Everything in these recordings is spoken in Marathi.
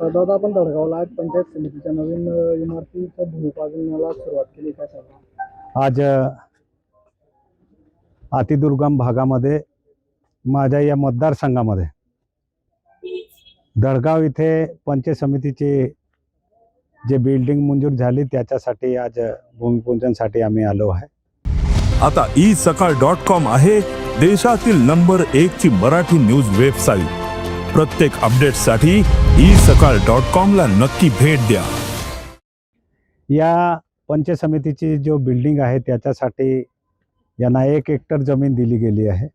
दादा आपण दडगावला आज पंचायत समितीच्या नवीन भूमिपूजनाला सुरुवात केली काय सांगा आज अतिदुर्गम भागामध्ये माझ्या या मतदारसंघामध्ये दडगाव इथे पंचायत समितीची जे बिल्डिंग मंजूर झाली त्याच्यासाठी आज भूमिपूजनसाठी आम्ही आलो आहे. आता ई सकाळ डॉट कॉम आहे देशातील नंबर एक ची मराठी न्यूज वेबसाईट. प्रत्येक अपडेटसाठी ई सकाळ डॉट कॉमला नक्की भेट द्या. या पंचायत समितीची जो बिल्डिंग आहे त्याच्यासाठी यांना एक हेक्टर जमीन दिली गेली आहे.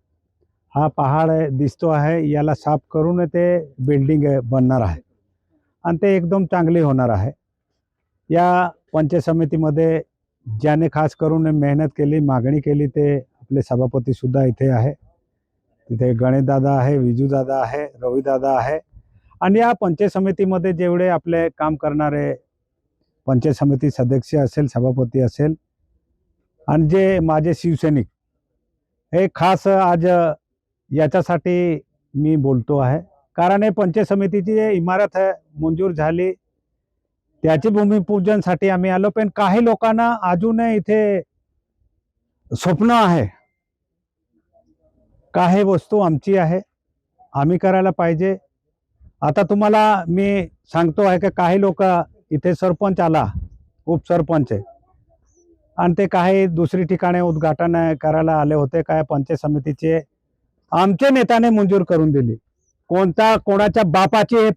हा पहाड दिसतो आहे याला साफ करून ते बिल्डिंग बनणार आहे. आणि ते एकदम चांगली होणार आहे. या पंचायत समितीमध्ये ज्याने खास करून मेहनत केली मागणी केली ते आपले सभापतीसुद्धा इथे आहे. तिथे गणेशदादा आहे विजूदादा आहे रविदादा आहे. आणि या पंचायत समितीमध्ये जेवढे आपले काम करणारे पंचायत समिती सदस्य असेल सभापती असेल आणि जे माझे शिवसैनिक हे खास आज याच्यासाठी मी बोलतो आहे. कारण हे पंचायत समितीची जे इमारत आहे मंजूर झाली त्याची भूमिपूजनसाठी आम्ही आलो. पण काही लोकांना अजूनही इथे स्वप्न आहे. काही वस्तू आमची आहे आम्ही करायला पाहिजे. आता तुम्हाला मी सांगतो आहे का काही लोक इथे सरपंच आला उपसरपंच आहे. आणि ते काही दुसरी ठिकाणी उद्घाटन करायला आले होते काय पंचायत समितीचे. आमच्या नेत्याने मंजूर करून दिली. कोणता कोणाच्या बापाची हे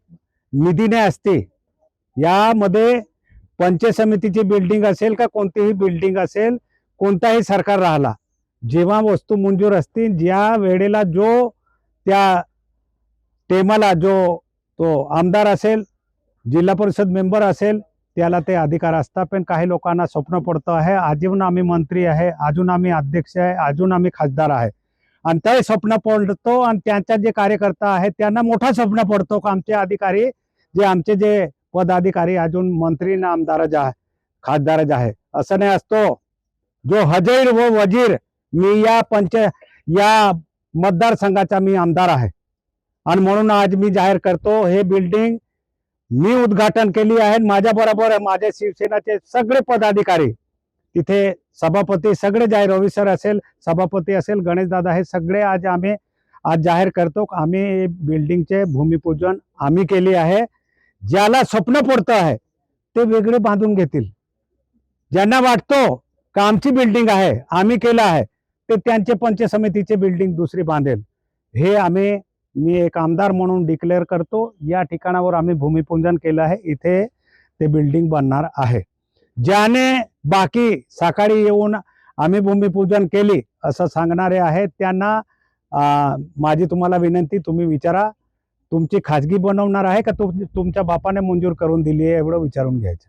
निधीने असते यामध्ये पंचायत समितीची बिल्डिंग असेल का कोणतीही बिल्डिंग असेल कोणताही सरकार राहिला जेव्हा वस्तू मंजूर असतील ज्या वेळेला जो त्या टेमाला जो तो आमदार असेल जिल्हा परिषद मेंबर असेल त्याला ते अधिकार असतात. पण काही लोकांना स्वप्न पडतं आहे अजून आम्ही मंत्री आहे अजून आम्ही अध्यक्ष आहे अजून आम्ही खासदार आहे. आणि ते स्वप्न पडतो आणि त्यांच्या जे कार्यकर्ता आहेत त्यांना मोठा स्वप्न पडतो का आमचे अधिकारी जे आमचे जे पदाधिकारी अजून मंत्री ना आमदार आहे खासदार आहे असं नाही असतो. जो हजैर व वजीर मी या पंच या मतदारसंघाचा मी आमदार आहे. आणि म्हणून आज मी जाहीर करतो हे बिल्डिंग मी उद्घाटन केली आहे. माझ्या बरोबर माझ्या शिवसेनाचे सगळे पदाधिकारी तिथे सभापती सगळे जाहीर रवी सर असेल सभापती असेल गणेशदादा हे सगळे आज आम्ही आज जाहीर करतो. आम्ही बिल्डिंगचे भूमिपूजन आम्ही केली आहे. ज्याला स्वप्न पडतं आहे ते वेगळे बांधून घेतील. ज्यांना वाटतो का आमची बिल्डिंग आहे आम्ही केलं आहे ते त्यांचे पंचायत समितीचे बिल्डिंग दुसरी बांधेल. हे आम्ही मी एक आमदार म्हणून डिक्लेअर करतो या ठिकाणावर आम्ही भूमिपूजन केलं आहे इथे ते बिल्डिंग बनणार आहे. ज्याने बाकी सकाळी येऊन आम्ही भूमिपूजन केली असं सांगणारे आहेत त्यांना माझी तुम्हाला विनंती तुम्ही विचारा तुमची खाजगी बनवणार आहे का तुम तुमच्या बापाने मंजूर करून दिली आहे एवढं विचारून घ्यायचं.